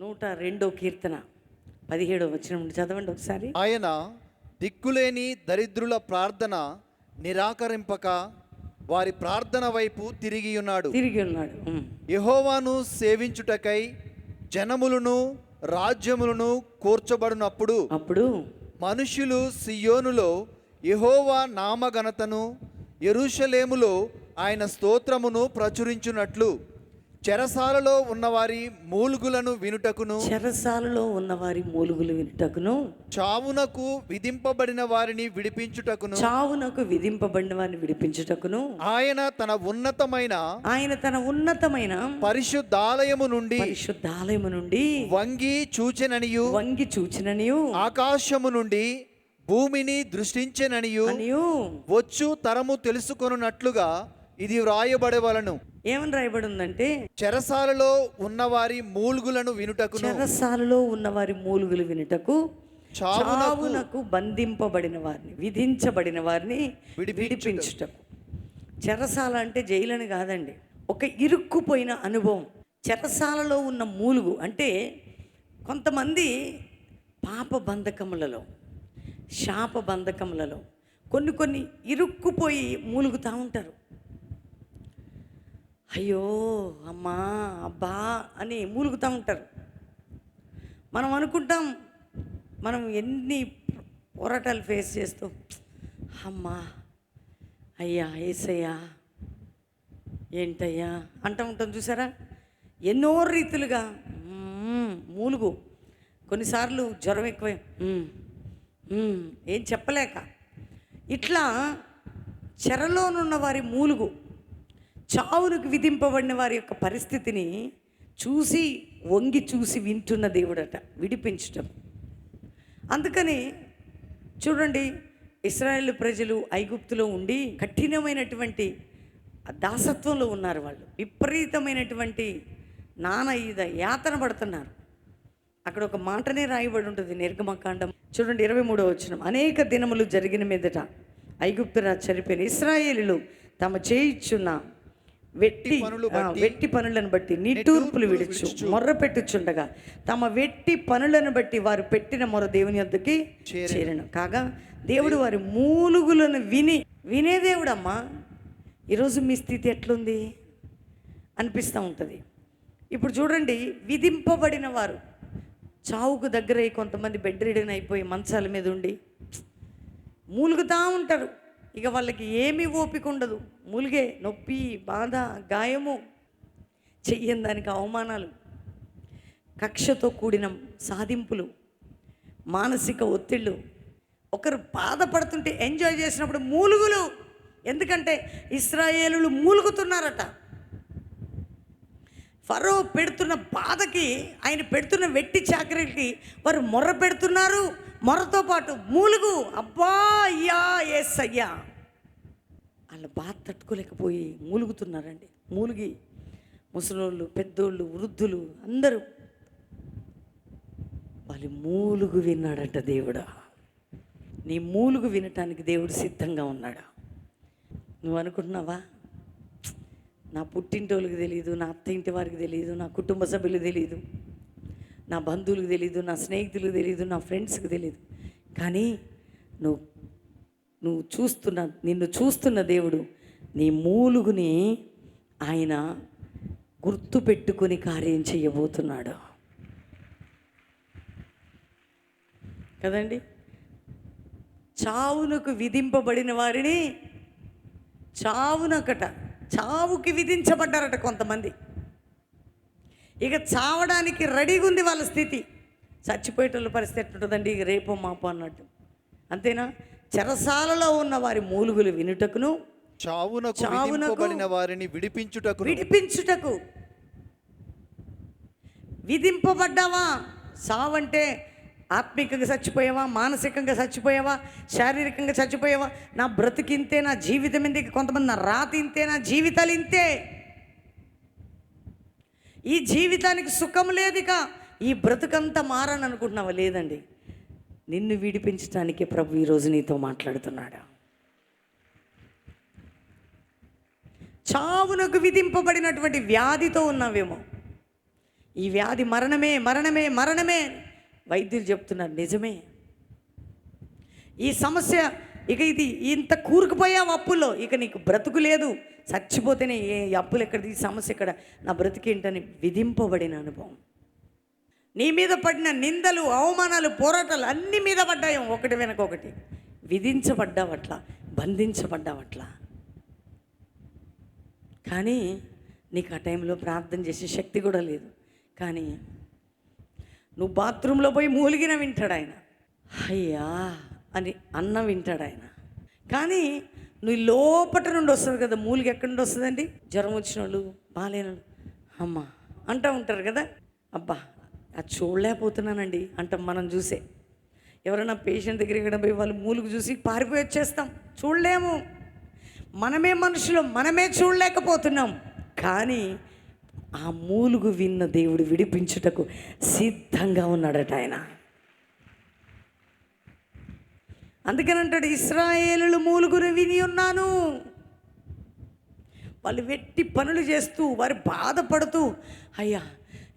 నూట రెండో కీర్తన పదిహేడో వచ్చిన చదవండి ఒకసారి. ఆయన దిక్కులేని దరిద్రుల ప్రార్థన నిరాకరింపక వారి ప్రార్థన వైపు తిరిగి ఉన్నాడు. తిరిగి ఉన్నాడు. యెహోవాను సేవించుటకై జనములను రాజ్యములను కూర్చబడినప్పుడు అప్పుడు మనుష్యులు సియోనులో యెహోవా నామఘనతను యెరూషలేములో ఆయన స్తోత్రమును ప్రచురించున్నట్లు చెరసాలలో ఉన్నవారి మూలుగులను వినుటకును చెరసాలలో ఉన్న వారి మూలుగులు వినుటకును చావునకు విధింపబడిన వారిని విడిపించుటకును. చావునకు విధింపబడిన వారిని విడిపించుటకును. ఆయన తన ఉన్నతమైన ఆయన తన ఉన్నతమైన పరిశుద్ధాలయము నుండి పరిశుద్ధాలయము నుండి వంగి చూచెననియు వంగి చూచిననియు ఆకాశము నుండి భూమిని దృష్టించెననియు వచ్చు తరము తెలుసుకొనున్నట్లుగా ఇది వ్రాయబడవలను ఏమని రాయబడి ఉందంటే చెరసాలలో ఉన్నవారి మూల్గులను వినుటకును. చెరసాలలో ఉన్న వారి మూలుగులు వినుటకు చావునకు బంధింపబడిన వారిని విధించబడిన వారిని. విడిపించుటకు. చెరసాల అంటే జైలని కాదండి. ఒక ఇరుక్కుపోయిన అనుభవం. చెరసాలలో ఉన్న మూలుగు అంటే కొంతమంది పాప బంధకములలో శాప బంధకములలో కొన్ని కొన్ని ఇరుక్కుపోయి మూలుగుతూ ఉంటారు. అయ్యో అమ్మా అబ్బా అని మూలుగుతూ ఉంటారు. మనం అనుకుంటాం మనం ఎన్ని పోరాటాలు ఫేస్ చేస్తూ అమ్మా అయ్యా ఏసయ్యా ఏంటయ్యా అంటూ ఉంటాం చూసారా? ఎన్నో రీతులుగా మూలుగు. కొన్నిసార్లు జ్వరం ఎక్కువ ఏం చెప్పలేక. ఇట్లా చెరలోనున్న వారి మూలుగు. చావులకు విధింపబడిన వారి యొక్క పరిస్థితిని చూసి వంగి చూసి వింటున్న దేవుడట విడిపించటం. అందుకని చూడండి ఇస్రాయేల్ ప్రజలు ఐగుప్తులో ఉండి కఠినమైనటువంటి దాసత్వంలో ఉన్నారు వాళ్ళు. విపరీతమైనటువంటి నానా ఈద యాతన పడుతున్నారు. అక్కడ ఒక మాటనే రాయబడి ఉంటుంది నిర్గమకాండం. చూడండి ఇరవై మూడో వచ్చిన అనేక దినములు జరిగిన మీదట ఐగుప్తురాజు చనిపోయిన ఇస్రాయేలీలు తమ చేయిచ్చున్న వెట్టి వెట్టి పనులను బట్టి నిట్టూర్పులు విడుచు మొర్ర పెట్టుచుండగా తమ వెట్టి పనులను బట్టి వారు పెట్టిన మొర దేవుని వద్దకి చేరను. కాగా దేవుడు వారి మూలుగులను విని వినే దేవుడమ్మా ఈరోజు మీ స్థితి ఎట్లుంది? అనిపిస్తూ ఉంటుంది. ఇప్పుడు చూడండి విధింపబడిన వారు చావుకు దగ్గరై కొంతమంది బెడ్ రిడన్ అయిపోయి మంచాల మీద ఉండి మూలుగుతూ ఉంటారు. ఇక వాళ్ళకి ఏమీ ఓపిక ఉండదు. మూలిగే నొప్పి బాధ గాయము. చెయ్యని దానికి అవమానాలు. కక్షతో కూడిన సాధింపులు మానసిక ఒత్తిళ్ళు. ఒకరు బాధపడుతుంటే ఎంజాయ్ చేసినప్పుడు మూలుగులు. ఎందుకంటే ఇస్రాయేలులు మూలుగుతున్నారట. ఫరో పెడుతున్న బాధకి ఆయన పెడుతున్న వెట్టి చాకరీకి వారు మొర్ర పెడుతున్నారు. మొర్రతో పాటు మూలుగు అబ్బా అయ్యా ఎస్ అయ్యా వాళ్ళ బాధ తట్టుకోలేకపోయి మూలుగుతున్నారండి. మూలిగి ముసలోళ్ళు పెద్దోళ్ళు వృద్ధులు అందరూ వాళ్ళ మూలుగు విన్నాడట దేవుడా. నీ మూలుగు వినటానికి దేవుడు సిద్ధంగా ఉన్నాడా. నువ్వు అనుకుంటున్నావా? నా పుట్టింటోళ్ళకి తెలియదు నా అత్త ఇంటి వారికి తెలియదు నా కుటుంబ సభ్యులకు తెలియదు నా బంధువులకు తెలియదు నా స్నేహితులకు తెలియదు నా ఫ్రెండ్స్కి తెలియదు కానీ నువ్వు నువ్వు చూస్తున్న నిన్ను చూస్తున్న దేవుడు నీ మూలుగుని ఆయన గుర్తు పెట్టుకొని కార్యం చేయబోతున్నాడు. కదండి? చావునకు విధింపబడిన వారిని చావునకట చావుకి విధించబడ్డారట కొంతమంది. ఇక చావడానికి రెడీగా ఉంది వాళ్ళ స్థితి. చచ్చిపోయేటోళ్ళ పరిస్థితి ఎట్లుంటుందండి? ఇక రేపో మాపో అన్నట్టు. అంతేనా? చెరసాలలో ఉన్న వారి మూలుగులు వినుటకును చావునకు చావునకు విధింపబడిన వారిని విడిపించుటకు విడిపించుటకు. విధింపబడ్డావా? సావంటే ఆత్మికంగా చచ్చిపోయావా? మానసికంగా చచ్చిపోయావా? శారీరకంగా చచ్చిపోయావా? నా బ్రతికింతే నా జీవితం ఇంతే కొంతమంది నా రాతి ఇంతే నా జీవితాలు ఇంతే. ఈ జీవితానికి సుఖం లేదిక ఈ బ్రతుకంతా మారని అనుకుంటున్నావా? లేదండి. నిన్ను విడిపించడానికే ప్రభు ఈరోజు నీతో మాట్లాడుతున్నాడా? చావునకు విధింపబడినటువంటి వ్యాధితో ఉన్నావేమో. ఈ వ్యాధి మరణమే మరణమే మరణమే. వైద్యులు చెప్తున్నారు నిజమే. ఈ సమస్య ఇక ఇది ఇంత కూరుకుపోయావు అప్పుల్లో ఇక నీకు బ్రతుకు లేదు. చచ్చిపోతేనే ఏ అప్పులు ఎక్కడ ఈ సమస్య ఎక్కడ? నా బ్రతికేంటని విధింపబడిన అనుభవం. నీ మీద పడిన నిందలు అవమానాలు పోరాటాలు అన్ని మీద పడ్డాయి ఒకటి వెనక ఒకటి. విధించబడ్డావట్లా బంధించబడ్డావట్లా కానీ నీకు ఆ టైంలో ప్రార్థన చేసే శక్తి కూడా లేదు. కానీ నువ్వు బాత్రూంలో పోయి మూలిగిన వింటాడు ఆయన. అయ్యా అని అన్న వింటాడు ఆయన. కానీ నువ్వు లోపట నుండి వస్తుంది కదా మూలిక ఎక్కడి నుండి వస్తుందండి? జ్వరం వచ్చిన వాళ్ళు బాగాలేను అమ్మా అంటూ ఉంటారు కదా. అబ్బా అది చూడలేకపోతున్నానండి అంటాం మనం చూసే. ఎవరైనా పేషెంట్ దగ్గరికి పోయి వాళ్ళు మూలుగు చూసి పారిపోయి వచ్చేస్తాం. చూడలేము. మనమే మనుషులు మనమే చూడలేకపోతున్నాం. కానీ ఆ మూలుగు విన్న దేవుడు విడిపించుటకు సిద్ధంగా ఉన్నాడట ఆయన. అందుకని అంటాడు ఇస్రాయేలులు మూలుగురు విని ఉన్నాను. వాళ్ళు వెట్టి పనులు చేస్తూ వారు బాధపడుతూ అయ్యా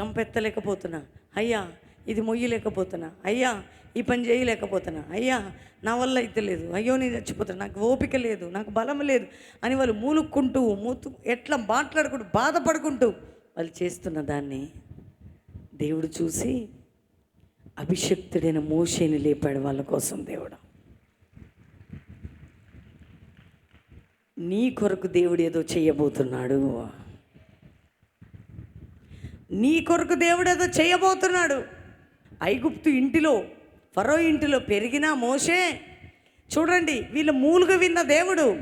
గంపెత్తలేకపోతున్నా. అయ్యా ఇది మొయ్యలేకపోతున్నా. అయ్యా ఈ పని చేయలేకపోతున్నా. అయ్యా నా వల్ల అయితే లేదు. అయ్యో నేను చచ్చిపోతున్నా. నాకు ఓపిక లేదు. నాకు బలం లేదు. అని వాళ్ళు మూలుక్కుంటూ మూతు ఎట్లా మాట్లాడుకుంటూ బాధపడుకుంటూ వాళ్ళు చేస్తున్న దాన్ని దేవుడు చూసి అభిషక్తుడైన మోషేని లేపాడు వాళ్ళ కోసం దేవుడు. నీ కొరకు దేవుడు ఏదో చేయబోతున్నాడు. నీ కొరకు దేవుడు ఏదో చేయబోతున్నాడు. ఐగుప్తు ఇంటిలో ఫరో ఇంటిలో పెరిగిన మోషే చూడండి వీళ్ళ మూలుగా విన్న దేవుడు.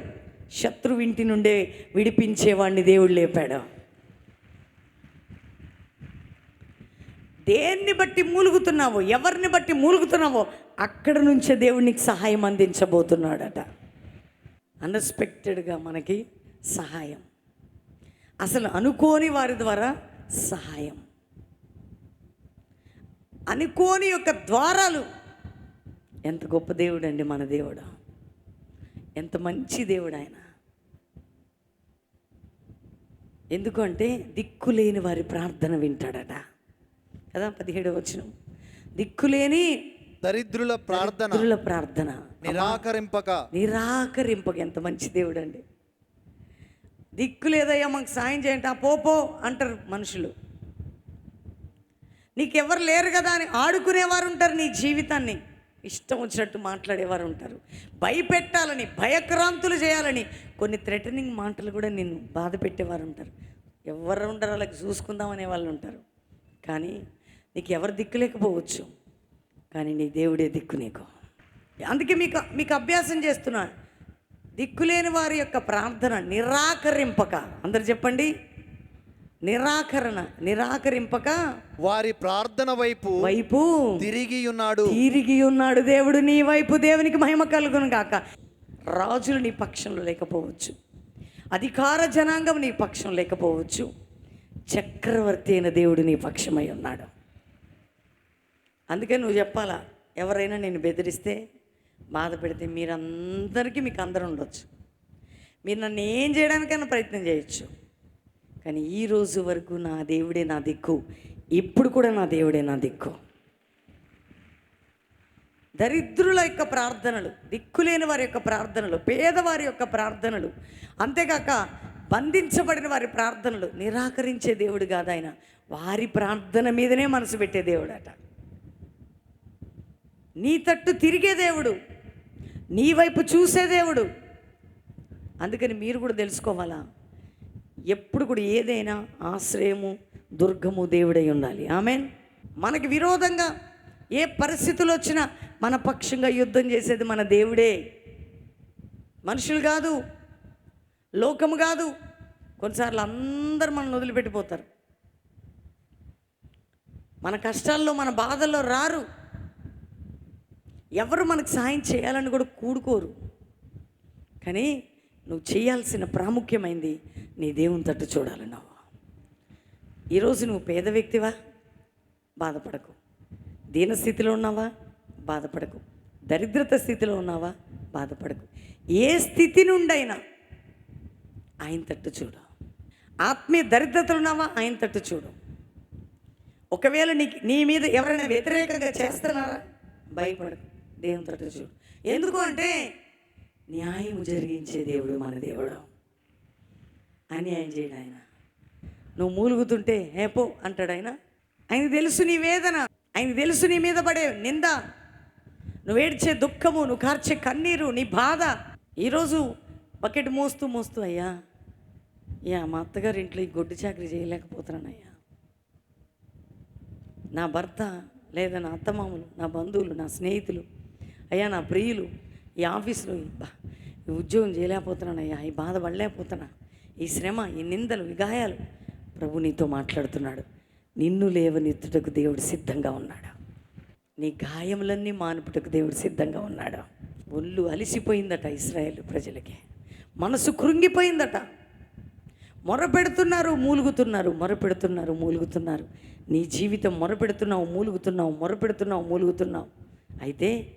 శత్రువు ఇంటి నుండే విడిపించేవాడిని దేవుడు లేపాడు. దేన్ని బట్టి మూలుగుతున్నావో ఎవరిని బట్టి మూలుగుతున్నావో అక్కడ నుంచే దేవుడు నీకు సహాయం అందించబోతున్నాడట. అన్ఎక్స్పెక్టెడ్గా మనకి సహాయం. అసలు అనుకోని వారి ద్వారా సహాయం. అనుకోని యొక్క ద్వారాలు. ఎంత గొప్ప దేవుడు అండి మన దేవుడు. ఎంత మంచి దేవుడు ఆయన. ఎందుకంటే దిక్కులేని వారి ప్రార్థన వింటాడట. కదా పదిహేడు వచ్చిన దిక్కులేని దరిద్రుల ప్రార్థన. దరిద్రుల ప్రార్థన. నిరాకరింపక. నిరాకరింపక. ఎంత మంచి దేవుడు అండి దిక్కు లేదయ్యా మాకు సాయం చేయండి. ఆ పోపో అంటారు మనుషులు. నీకెవరు లేరు కదా అని ఆడుకునేవారు ఉంటారు నీ జీవితాన్ని. ఇష్టం వచ్చినట్టు మాట్లాడేవారు ఉంటారు. భయపెట్టాలని భయక్రాంతులు చేయాలని కొన్ని థ్రెటనింగ్ మాటలు కూడా నిన్ను బాధ పెట్టేవారు ఉంటారు. ఎవరు ఉండరు వాళ్ళకి చూసుకుందామనే వాళ్ళు ఉంటారు. కానీ నీకు ఎవరు దిక్కు లేకపోవచ్చు కానీ నీ దేవుడే దిక్కు నీకు. అందుకే మీకు మీకు అభ్యాసం చేస్తున్నా. దిక్కులేని వారి యొక్క ప్రార్థన నిరాకరింపక. అందరు చెప్పండి. నిరాకరణ నిరాకరింపక వారి ప్రార్థన వైపు వైపు తిరిగి ఉన్నాడు తిరిగి ఉన్నాడు దేవుడు. నీ వైపు దేవునికి మహిమ కలుగును గాక. రాజులు నీ పక్షంలో లేకపోవచ్చు. అధికార జనాంగం నీ పక్షం లేకపోవచ్చు. చక్రవర్తి అయిన దేవుడు నీ పక్షమై ఉన్నాడు. అందుకే నువ్వు చెప్పాలా ఎవరైనా నేను బెదిరిస్తే బాధ పెడితే మీరందరికీ మీకు అందరూ ఉండొచ్చు. మీరు నన్ను ఏం చేయడానికైనా ప్రయత్నం చేయొచ్చు. కానీ ఈ రోజు వరకు నా దేవుడే నా దిక్కు ఇప్పుడు కూడా నా దేవుడే నా దిక్కు. దరిద్రుల యొక్క ప్రార్థనలు దిక్కులేని వారి యొక్క ప్రార్థనలు పేదవారి యొక్క ప్రార్థనలు అంతేకాక బంధించబడిన వారి ప్రార్థనలు నిరాకరించే దేవుడు కాదు ఆయన. వారి ప్రార్థన మీదనే మనసు పెట్టే దేవుడట. నీ తట్టు తిరిగే దేవుడు నీ వైపు చూసే దేవుడు. అందుకని మీరు కూడా తెలుసుకోవాలా? ఎప్పుడు కూడా ఏదైనా ఆశ్రయము దుర్గము దేవుడై ఉండాలి. ఆమెన్. మనకి విరోధంగా ఏ పరిస్థితులు వచ్చినా మన పక్షంగా యుద్ధం చేసేది మన దేవుడే. మనుషులు కాదు లోకము కాదు. కొన్నిసార్లు అందరు మనల్ని వదిలిపెట్టిపోతారు. మన కష్టాల్లో మన బాధల్లో రారు. ఎవరు మనకు సాయం చేయాలని కూడా కూడుకోరు. కానీ నువ్వు చేయాల్సిన ప్రాముఖ్యమైంది నీ దేవుని తట్టు చూడాలి నువ్వు ఈరోజు నువ్వు పేద వ్యక్తివా? బాధపడకు. దీనస్థితిలో ఉన్నావా? బాధపడకు. దరిద్రత స్థితిలో ఉన్నావా? బాధపడకు. ఏ స్థితి నుండైనా ఆయన తట్టు చూడు. ఆత్మీయ దరిద్రతలు ఉన్నావా? ఆయన తట్టు చూడు. ఒకవేళ నీ నీ మీద ఎవరైనా వ్యతిరేకంగా చేస్తున్నారా? భయపడకు. దేవుని చూడు. ఎందుకు అంటే న్యాయం జరిగించే దేవుడు మన దేవుడు. అన్యాయం చేయడు ఆయన. నువ్వు మూలుగుతుంటే ఏపో అంటాడు ఆయన. ఆయన తెలుసు నీ వేదన. ఆయన తెలుసు నీ మీద పడే నింద. నువ్వు ఏడ్చే దుఃఖము నువ్వు కార్చే కన్నీరు నీ బాధ. ఈరోజు బకెట్ మోస్తూ మోస్తూ అయ్యా యా మా అత్తగారి ఇంట్లో ఈ గొడ్డు చాకరీ చేయలేకపోతున్నానయ్యా నా భర్త లేదా నా అత్తమామలు నా బంధువులు నా స్నేహితులు అయ్యా నా ప్రియులు ఈ ఆఫీసులో ఈ ఉద్యోగం చేయలేకపోతున్నానయ్యా ఈ బాధపడలేకపోతున్నా ఈ శ్రమ ఈ నిందలు ఈ గాయాలు ప్రభు నీతో మాట్లాడుతున్నాడు. నిన్ను లేవనెత్తుటకు దేవుడు సిద్ధంగా ఉన్నాడు? నీ గాయములన్నీ మానుపుటకు దేవుడు సిద్ధంగా ఉన్నాడు? ఒళ్ళు అలిసిపోయిందట ఇస్రాయేల్ ప్రజలకి. మనసు కృంగిపోయిందట. మొరపెడుతున్నారు మూలుగుతున్నారు మొరపెడుతున్నారు మూలుగుతున్నారు. నీ జీవితం మొరపెడుతున్నావు మూలుగుతున్నావు మొరపెడుతున్నావు మూలుగుతున్నావు. అయితే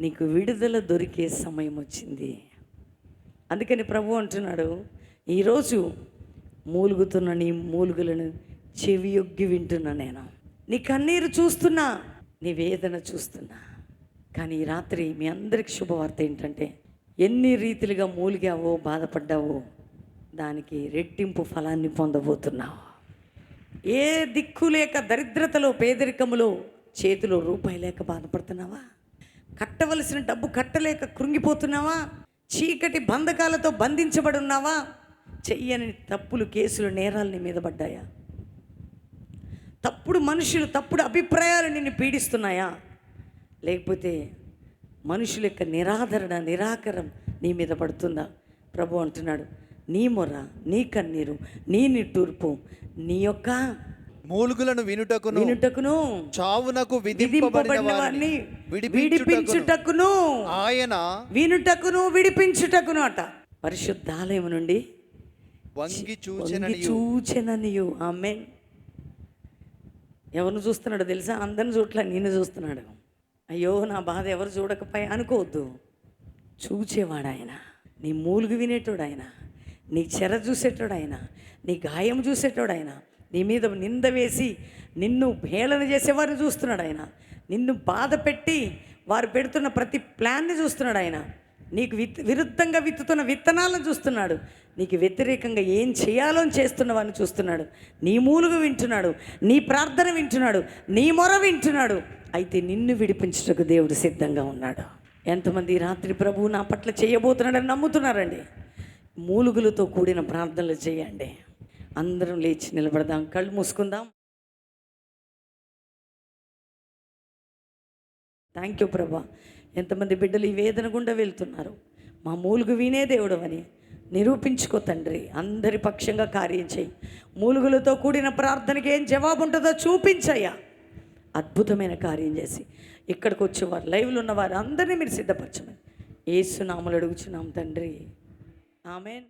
నీకు విడుదల దొరికే సమయం వచ్చింది. అందుకని ప్రభు అంటున్నాడు ఈరోజు మూలుగుతున్న నీ మూలుగులను చెవియొగ్గి వింటున్నా నేను. నీ కన్నీరు చూస్తున్నా నీ వేదన చూస్తున్నా. కానీ ఈ రాత్రి మీ అందరికి శుభవార్త ఏంటంటే ఎన్ని రీతిలుగా మూలిగావో బాధపడ్డావో దానికి రెట్టింపు ఫలాన్ని పొందబోతున్నావు. ఏ దిక్కు లేక దరిద్రతలో పేదరికములో చేతిలో రూపాయి లేక బాధపడుతున్నావా? కట్టవలసిన డబ్బు కట్టలేక కృంగిపోతున్నావా? చీకటి బంధకాలతో బంధించబడి ఉన్నావా? చెయ్యని తప్పులు కేసులు నేరాలు నీ మీద పడ్డాయా? తప్పుడు మనుషులు తప్పుడు అభిప్రాయాలు నిన్ను పీడిస్తున్నాయా? లేకపోతే మనుషుల యొక్క నిరాదరణ నిరాకరం నీ మీద పడుతుందా? ప్రభు అంటున్నాడు నీ మొర నీ కన్నీరు నీ నిట్టూర్పు నీ యొక్క మూలుగులను వినుటకును. వినుటకును. చావునకు విధింపబడిన వారిని విడిపించుటకును. ఆయన వినుటకును విడిపించుటకును అట. పరిశుద్ధాలయం నుండి వంగి వంగి చూచెనని చూచెననియు. ఆమెన్. ఎవరిని చూస్తున్నాడు తెలుసా? అందరిని చూడలే నేను చూస్తున్నాడు. అయ్యో నా బాధ ఎవరు చూడకపోయి? అనుకోవద్దు. చూచేవాడు ఆయన. నీ మూలుగు వినేటోడు ఆయన. నీ చెర చూసేటోడు ఆయన. నీ గాయం చూసేటోడు ఆయన. నీ మీద నింద వేసి నిన్ను హేళన చేసేవారిని చూస్తున్నాడు ఆయన. నిన్ను బాధ పెట్టి వారు పెడుతున్న ప్రతి ప్లాన్ని చూస్తున్నాడు ఆయన. నీకు విత్ విరుద్ధంగా విత్తుతున్న విత్తనాలను చూస్తున్నాడు. నీకు వ్యతిరేకంగా ఏం చేయాలో అని చేస్తున్న వారిని చూస్తున్నాడు. నీ మూలుగు వింటున్నాడు. నీ ప్రార్థన వింటున్నాడు. నీ మొర వింటున్నాడు. అయితే నిన్ను విడిపించుటకు దేవుడు సిద్ధంగా ఉన్నాడు. ఎంతమంది రాత్రి ప్రభువు నా పట్ల చేయబోతున్నాడని నమ్ముతున్నారండి? మూలుగులతో కూడిన ప్రార్థనలు చేయండి. అందరం లేచి నిలబడదాం కళ్ళు మూసుకుందాం. థ్యాంక్ యూ ప్రభా. ఎంతమంది బిడ్డలు ఈ వేదన గుండా వెళ్తున్నారు. మా మూలుగు వినే దేవుడు అని నిరూపించుకో తండ్రి. అందరి పక్షంగా కార్యం చేయి. మూలుగులతో కూడిన ప్రార్థనకి ఏం జవాబు ఉంటుందో చూపించయ్యా. అద్భుతమైన కార్యం చేసి. ఇక్కడికి వచ్చేవారు లైవ్లో ఉన్న వారు అందరినీ మీరు సిద్ధపరచమని. ఏసునాములు అడుగుచున్నాం తండ్రి. ఆమెన్.